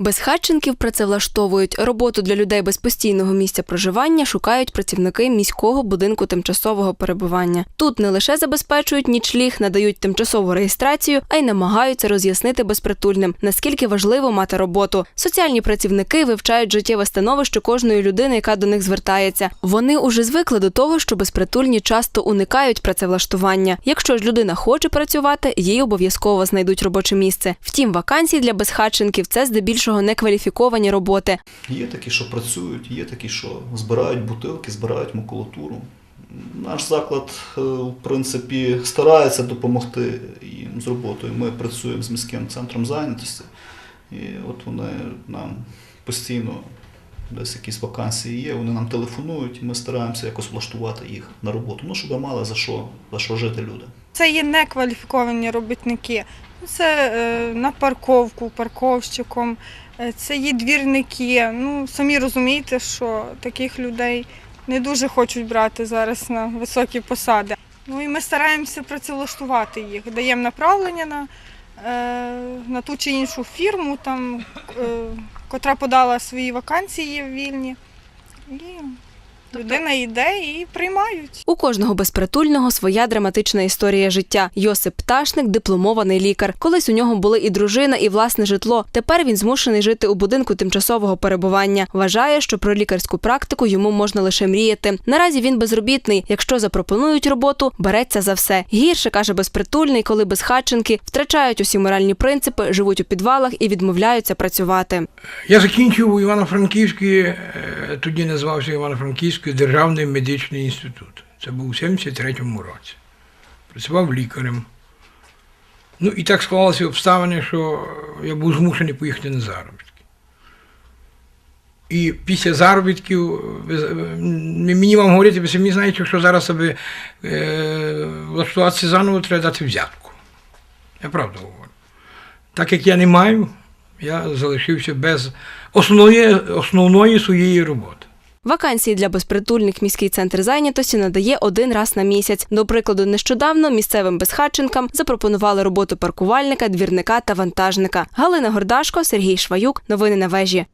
Безхатченків працевлаштовують. Роботу для людей без постійного місця проживання шукають працівники міського будинку тимчасового перебування. Тут не лише забезпечують нічліг, надають тимчасову реєстрацію, а й намагаються роз'яснити безпритульним, наскільки важливо мати роботу. Соціальні працівники вивчають життєве становище кожної людини, яка до них звертається. Вони уже звикли до того, що безпритульні часто уникають працевлаштування. Якщо ж людина хоче працювати, їй обов'язково знайдуть робоче місце. Втім, вакансії для безхатченків це здебільшого некваліфіковані роботи. Є такі, що працюють, є такі, що збирають бутилки, збирають макулатуру. Наш заклад, е, в принципі, старається допомогти їм з роботою. Ми працюємо з міським центром зайнятості, і от вони нам постійно десь якісь вакансії є, вони нам телефонують, і ми стараємося якось влаштувати їх на роботу. Ну, щоб мали за що, за що жити люди. Це є некваліфіковані робітники. Це е, на парковку, парковщиком, е, це є двірники. Ну, самі розумієте, що таких людей не дуже хочуть брати зараз на високі посади. Ну і ми стараємося працевлаштувати їх. Даємо направлення на, е, на ту чи іншу фірму, там, котра подала свої вакансії вільні. І людина йде і приймають. У кожного безпритульного своя драматична історія життя. Йосип Пташник дипломований лікар. Колись у нього були і дружина, і власне житло. Тепер він змушений жити у будинку тимчасового перебування. Вважає, що про лікарську практику йому можна лише мріяти. Наразі він безробітний. Якщо запропонують роботу, береться за все. Гірше каже безпритульний, коли безхатченки втрачають усі моральні принципи, живуть у підвалах і відмовляються працювати. Я закінчив у Івано-Франківській, е, тоді називався Івано-Франківський державний медичний інститут. Це був у 73-му році. Працював лікарем. Ну і так склалися обставини, що я був змушений поїхати на заробітки. І після заробітків, мені вам говорити, ви самі знаєте, що зараз себе е, влаштуватися заново треба дати взятку. Я правду говорю. Так як я не маю, я залишився без основної, основної своєї роботи. Вакансії для безпритульних міський центр зайнятості надає один раз на місяць. До прикладу, нещодавно місцевим безхатченкам запропонували роботу паркувальника, двірника та вантажника. Галина Гордашко, Сергій Шваюк. Новини на вежі.